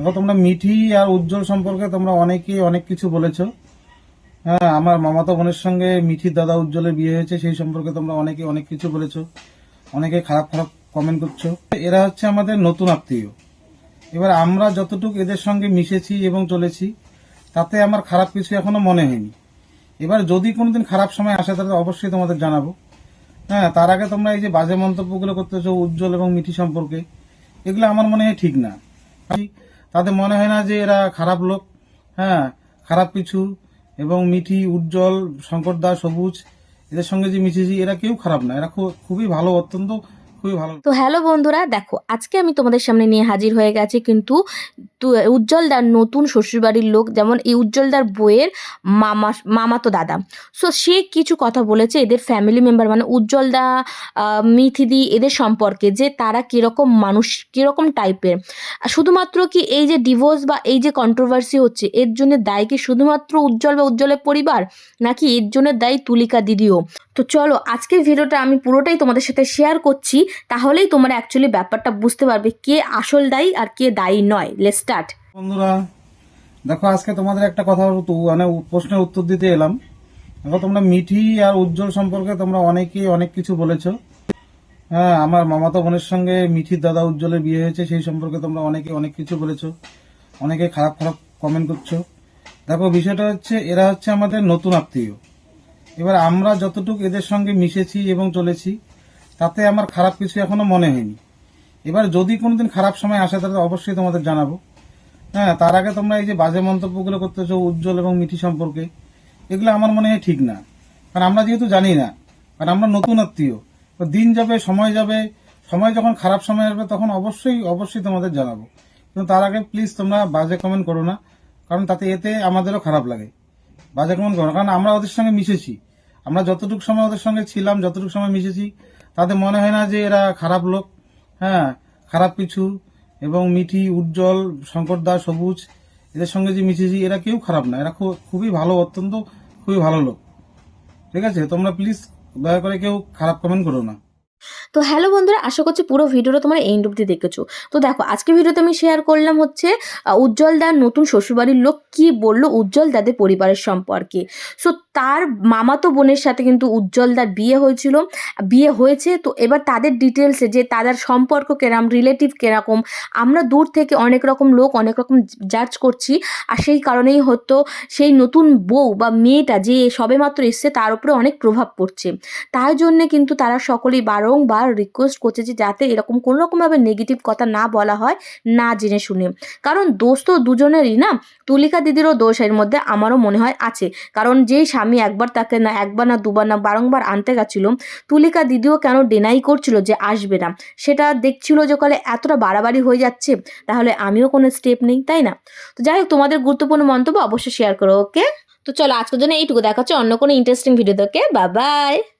দেখো, তোমরা মিঠি আর উজ্জ্বল সম্পর্কে তোমরা অনেকেই অনেক কিছু বলেছ। হ্যাঁ আমার মামাতো বোনের সঙ্গে মিঠির দাদা উজ্জ্বলের বিয়ে হয়েছে, সেই সম্পর্কে তোমরা অনেকে অনেক কিছু বলেছ। অনেকে খারাপ খারাপ কমেন্ট করছ। এরা হচ্ছে আমাদের নতুন আত্মীয়। এবার আমরা যতটুকু এদের সঙ্গে মিশেছি এবং চলেছি, তাতে আমার খারাপ কিছু এখনও মনে হয়নি। এবার যদি কোনোদিন খারাপ সময় আসে, তাহলে অবশ্যই তোমাদের জানাব। হ্যাঁ তার আগে তোমরা এই যে বাজে মন্তব্যগুলো করতেছো উজ্জ্বল এবং মিঠি সম্পর্কে, এগুলো আমার মনে হয় ঠিক না। তাদের মনে হয় না যে এরা খারাপ লোক। হ্যাঁ খারাপ কিছু এবং মিঠি, উজ্জ্বল, শঙ্কর দা সবুজ, এদের সঙ্গে যে মিশেছি, এরা কেউ খারাপ না। এরা খুবই ভালো, অত্যন্ত খুবই ভালো। তো হ্যালো বন্ধুরা, দেখো, আজকে আমি তোমাদের সামনে নিয়ে হাজির হয়ে গেছি কিন্তু উজ্জ্বলদার নতুন শ্বশুরবাড়ির লোক যেমন এই উজ্জ্বলদার বইয়ের মামা, মামাতো দাদা। সো সে কিছু কথা বলেছে এদের ফ্যামিলি মেম্বার মানে উজ্জ্বলদা মিথিদি এদের সম্পর্কে যে তারা কীরকম মানুষ, কীরকম টাইপের শুধুমাত্র কি এই যে ডিভোর্স বা এই যে কন্ট্রোভার্সি হচ্ছে, এর জন্য দায়ী কি শুধুমাত্র উজ্জ্বল বা উজ্জ্বলের পরিবার? নাকি এর জন্য দায়ী তুলিকা দিদিও? তো চলো, আজকের ভিডিওটা আমি পুরোটাই তোমাদের সাথে শেয়ার করছি। তাহলেই তোমরা অ্যাকচুয়ালি ব্যাপারটা বুঝতে পারবে কে আসল দায়ী আর কে দায়ী নয়। Late start. বন্ধুরা, দেখো, আজকে তোমাদের একটা কথা মানে প্রশ্নের উত্তর দিতে এলাম। দেখো, তোমরা মিঠি আর উজ্জ্বল সম্পর্কে তোমরা অনেকেই অনেক কিছু বলেছ। হ্যাঁ আমার মামাতো বোনের সঙ্গে মিঠির দাদা উজ্জ্বলের বিয়ে হয়েছে, সেই সম্পর্কে তোমরা অনেকে অনেক কিছু বলেছ। অনেকে খারাপ খারাপ কমেন্ট করছ। দেখো, বিষয়টা হচ্ছে, এরা হচ্ছে আমাদের নতুন আত্মীয়। এবার আমরা যতটুকু এদের সঙ্গে মিশেছি এবং চলেছি, তাতে আমার খারাপ কিছু এখনও মনে হয়নি। এবার যদি কোনোদিন খারাপ সময় আসে, তাহলে অবশ্যই তোমাদের জানাব। হ্যাঁ তার আগে তোমরা এই যে বাজে মন্তব্যগুলো করতেছো উজ্জ্বল এবং মিঠি সম্পর্কে, এগুলো আমার মনে হয় ঠিক না। কারণ আমরা যেহেতু জানি না কারণ আমরা নতুন আত্মীয় দিন যাবে, সময় যাবে, সময় যখন খারাপ সময় আসবে, তখন অবশ্যই অবশ্যই তোমাদের জানাব। কিন্তু তার আগে প্লিজ তোমরা বাজে কমেন্ট করো না, কারণ তাতে এতে আমাদেরও খারাপ লাগে। বাজে কমেন্ট করো কারণ আমরা ওদের সঙ্গে মিশেছি। আমরা যতটুকু সময় ওদের সঙ্গে ছিলাম, যতটুকু সময় মিশেছি, তাতে মনে হয় না যে এরা খারাপ লোক হ্যাঁ খারাপ কিছু এবং মিঠি, উজ্জ্বল, শঙ্কর দাস, সবুজ, এদের সঙ্গে যে মিশেছি, এরা কেউ খারাপ না। এরা খুবই ভালো, অত্যন্ত খুবই ভালো লোক। ঠিক আছে? তোমরা প্লিজ দয়া করে কেউ খারাপ কমেন্ট করো না। তো হ্যালো বন্ধুরা, আশা করছি পুরো ভিডিওটা তোমরা এন্ড অব্দি দেখেছ। তো দেখো আজকে ভিডিওতে আমি শেয়ার করলাম হচ্ছে উজ্জ্বল দার নতুন শ্বশুরবাড়ির লোক কি বলল উজ্জ্বল দাদের পরিবারের সম্পর্কে। সো তার মামাতো বোনের সাথে কিন্তু উজ্জ্বল দার বিয়ে হয়েছিল, বিয়ে হয়েছে, তো এবার তাদের ডিটেলসে যে তাদের সম্পর্ক কেরাম রিলেটিভ কেরকম, আমরা দূর থেকে অনেক রকম লোক, অনেক রকম জাজ করছি, আর সেই কারণেই হয়তো সেই নতুন বউ বা মেয়েটা যে সবেমাত্র এসছে, তার উপরে অনেক প্রভাব পড়ছে। তার জন্যে কিন্তু তারা সকলেই বারংবার রিকোয়েস্ট করছে যে যাতে এরকম কোনো রকমভাবে নেগেটিভ কথা না বলা হয়, না জেনে শুনে। কারণ দোষ তো দুজনেরই না, তুলিকা দিদিরও দোষ এর মধ্যে আমারও মনে হয় আছে। কারণ যেই স্বামী একবার তাকে না, একবার না, দুবার না, বারংবার আনতে গেছিল, তুলিকা দিদিও কেন ডেনাই করছিল যে আসবে না? সেটা দেখছিল যে কলে এতটা বাড়াবাড়ি হয়ে যাচ্ছে, তাহলে আমিও কোনো স্টেপ নেই, তাই না? তো যাই হোক, তোমাদের গুরুত্বপূর্ণ মন্তব্য অবশ্যই শেয়ার করো ওকে তো চলো আজকের জন্য এইটুকু, দেখা হচ্ছে অন্য কোনো interesting video okay bye bye